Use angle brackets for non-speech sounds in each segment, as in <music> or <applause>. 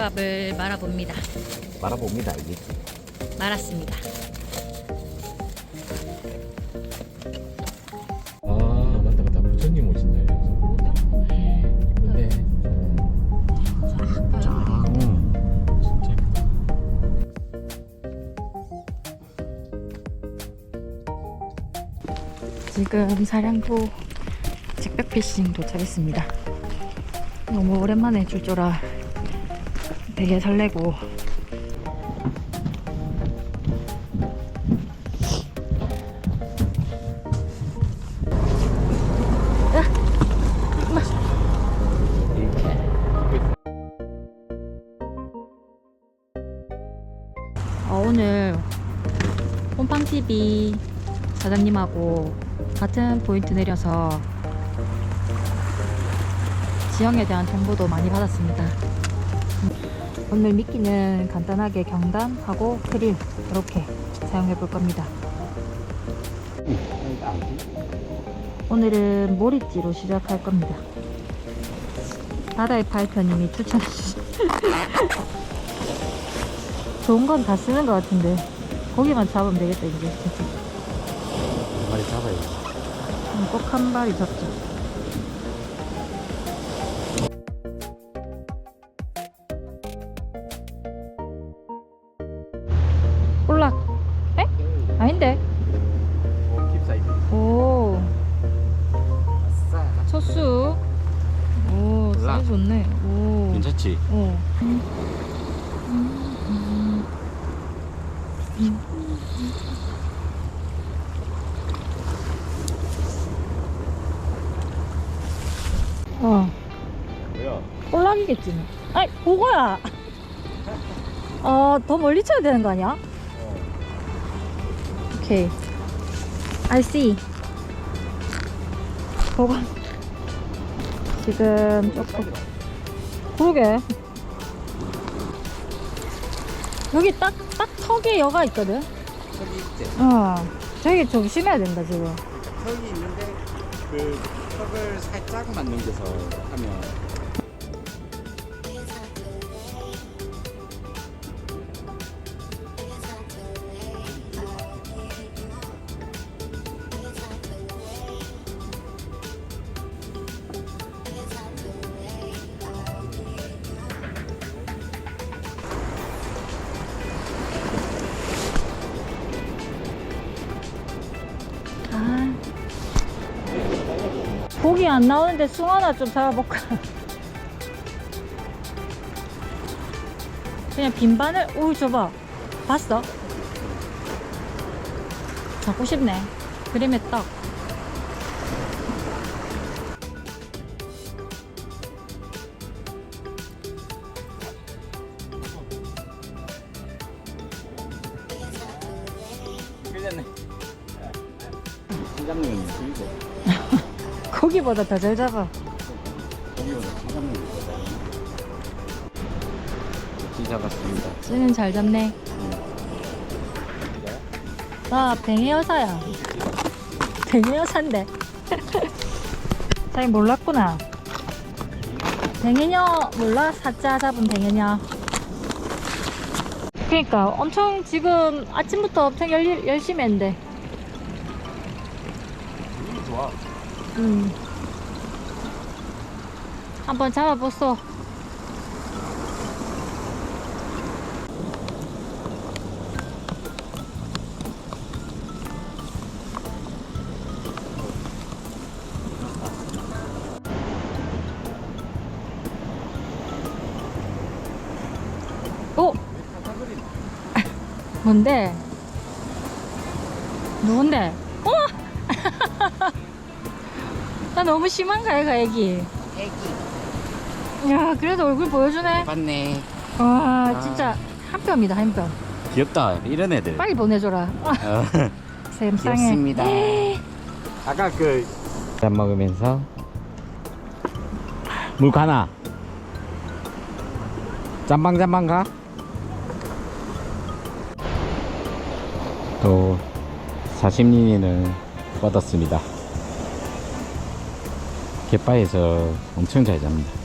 갯밥을 말아봅니다. 말아봅니다 이게. 말았습니다. 아 맞다 맞다 부처님 오신다 이쁜데. 응. 진짜 예쁘다. 지금 사량포 직백피싱 도착했습니다. 너무 오랜만에 줄줄아 되게 설레고 어, 오늘 홈팡TV 사장님하고 같은 포인트 내려서 지형에 대한 정보도 많이 받았습니다. 오늘 미끼는 간단하게 경단하고 크릴 이렇게 사용해 볼 겁니다. 오늘은 모리찌로 시작할 겁니다. 바다의 파이터님이 추천해 주신 <laughs> 좋은 건 다 쓰는 것 같은데 고기만 잡으면 되겠다 이제 진짜. 많이 잡아야지. 꼭 한 마리 잡자. 오, 아싸. 첫수. 오. 사이즈 좋네. 오. 괜찮지? 어. 어. 뭐야? 꼴락이겠지 뭐. 아이 그거야 어 더 멀리 쳐야 되는 거 아니야? 오케이 I see. 그거 지금 조금. 그러게. 여기 딱 딱 턱에 여가 있거든? 턱이 있지. 어 되게 조심해야 된다 지금. 턱이 있는데 그 턱을 살짝만 넘겨서 하면 고기 안 나오는데 숭 하나 좀 잡아볼까 그냥 빈바늘 오 저봐 봤어? 잡고 싶네 그림의 떡 끌렸네. 그리고 고기보다 더 잘 잡아. 거기보다 한장면 기 잡았습니다. 쟤는 잘 잡네. 나 뱅의 여사야. 뱅의 여사인데. 자기 몰랐구나. 뱅이녀 몰라? 사자 잡은 뱅이녀. 그니까 엄청 지금 아침부터 엄청 열, 열심히 했는데. 좋아. 음. 한번 잡아보소 오! <laughs> 뭔데? 누군데? 나 너무 심한가 얘가 애기 애기. 야 그래도 얼굴 보여주네 맞네. 와 아. 진짜 한 뼘이다 한 뼘 귀엽다. 이런 애들. 빨리 보내줘라 아, 어. <laughs> 샘상에 귀엽습니다. 아까 그. 밥 먹으면서 물 가나? 짬방 짬방 가? 또 사심리니는 뻗었습니다. 갯바에서 엄청 잘 잡니다.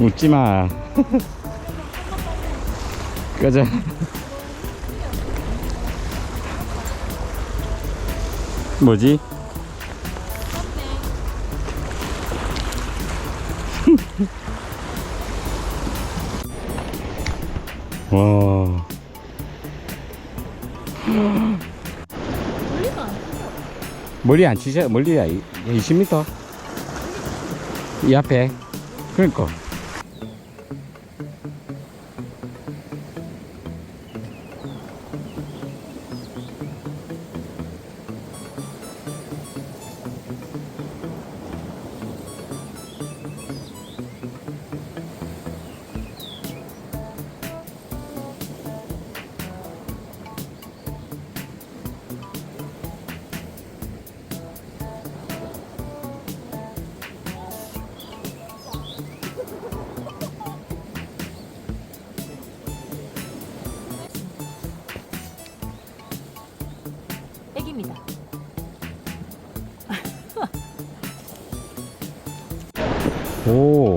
웃지 마. 꺼져. 뭐지? <laughs> 와. 멀리 안 치셔 멀리야 20m 이 앞에 그러니까 오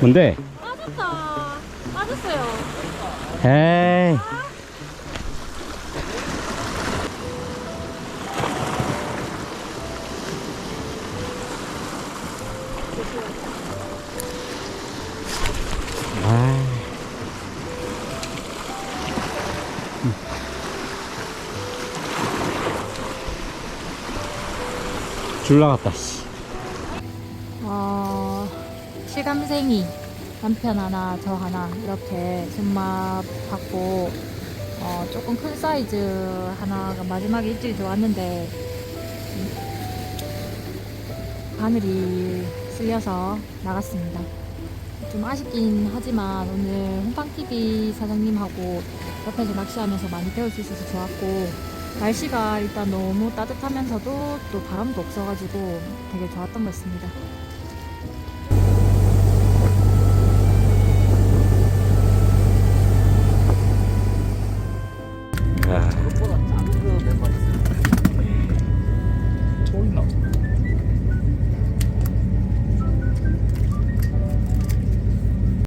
뭔데? 빠졌다. 빠졌어요. 에이 줄 나갔다 씨. 어, 실감생이 남편 하나, 저 하나 이렇게 손맛 받고 어, 조금 큰 사이즈 하나가 마지막에 입질이 들어왔는데 음, 바늘이 쓸려서 나갔습니다. 좀 아쉽긴 하지만 오늘 홍팡TV 사장님하고 옆에서 낚시하면서 많이 배울 수 있어서 좋았고 날씨가 일단 너무 따뜻하면서도 또 바람도 없어가지고 되게 좋았던 것 같습니다.